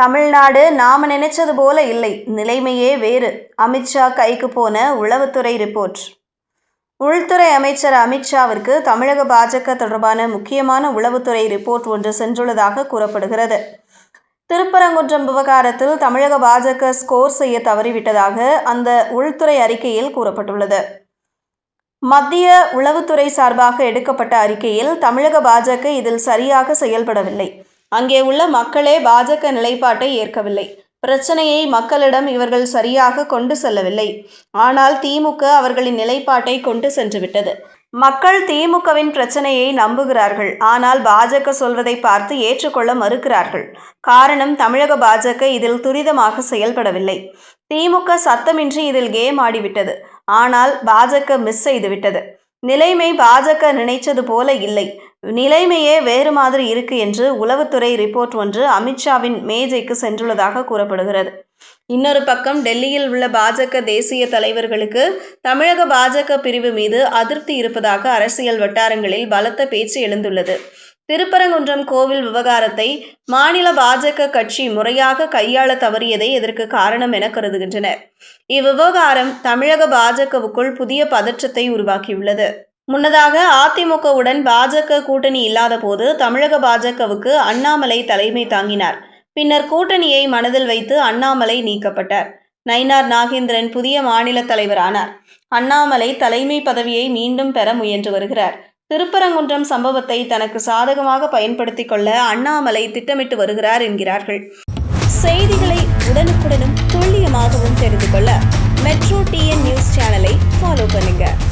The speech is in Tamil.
தமிழ்நாடு நாம் நினைச்சது போல இல்லை. நிலைமையே வேறு. அமித்ஷா கைக்கு போன உளவுத்துறை ரிப்போர்ட். உள்துறை அமைச்சர் அமித்ஷாவிற்கு தமிழக பாஜக தொடர்பான முக்கியமான உளவுத்துறை ரிப்போர்ட் ஒன்று சென்றுள்ளதாக கூறப்படுகிறது. திருப்பரங்குன்றம் விவகாரத்தில் தமிழக பாஜக ஸ்கோர் செய்ய தவறிவிட்டதாக அந்த உள்துறை அறிக்கையில் கூறப்பட்டுள்ளது. மத்திய உளவுத்துறை சார்பாக எடுக்கப்பட்ட அறிக்கையில் தமிழக பாஜக இதில் சரியாக செயல்படவில்லை. அங்கே உள்ள மக்களே பாஜக நிலைப்பாட்டை ஏற்கவில்லை. பிரச்சனையை மக்களிடம் இவர்கள் சரியாக கொண்டு செல்லவில்லை. ஆனால் திமுக அவர்களின் நிலைப்பாட்டை கொண்டு சென்றுவிட்டது மக்கள் திமுகவின் பிரச்சனையை நம்புகிறார்கள். ஆனால் பாஜக சொல்வதை பார்த்து ஏற்றுக்கொள்ள மறுக்கிறார்கள். காரணம் தமிழக பாஜக இதில் துரிதமாக செயல்படவில்லை. திமுக சத்தமின்றி இதில் கேம் ஆடிவிட்டது. ஆனால் பாஜக மிஸ் செய்துவிட்டது. நிலைமை பாஜக நினைச்சது போல இல்லை. நிலைமையே வேறு மாதிரி இருக்கு என்று உளவுத்துறை ரிப்போர்ட் ஒன்று அமித்ஷாவின் மேஜைக்கு சென்றுள்ளதாக கூறப்படுகிறது. இன்னொரு பக்கம் டெல்லியில் உள்ள பாஜக தேசிய தலைவர்களுக்கு தமிழக பாஜக பிரிவு மீது அதிருப்தி இருப்பதாக அரசியல் வட்டாரங்களில் பலத்த பேச்சு எழுந்துள்ளது. திருப்பரங்குன்றம் கோவில் விவகாரத்தை மாநில பாஜக கட்சி முறையாக கையாள தவறியதே இதற்கு காரணம் என கருதுகின்றனர். இவ்விவகாரம் தமிழக பாஜகவுக்குள் புதிய பதற்றத்தை உருவாக்கியுள்ளது. முன்னதாக அதிமுகவுடன் பாஜக கூட்டணி இல்லாத போது தமிழக பாஜகவுக்கு அண்ணாமலை தலைமை தாங்கினார். பின்னர் கூட்டணியை மனதில் வைத்து அண்ணாமலை நீக்கப்பட்டார். நயினார் நாகேந்திரன் புதிய மாநில தலைவரானார். அண்ணாமலை தலைமை பதவியை மீண்டும் பெற முயன்று வருகிறார். திருப்பரங்குன்றம் சம்பவத்தை தனக்கு சாதகமாக பயன்படுத்திக் கொள்ள அண்ணாமலை திட்டமிட்டு வருகிறார் என்கிறார்கள். செய்திகளை உடனுக்குடனும் துல்லியமாகவும் தெரிந்து கொள்ள மெட்ரோ டிஎன் நியூஸ் சேனலை ஃபாலோ பண்ணுங்கள்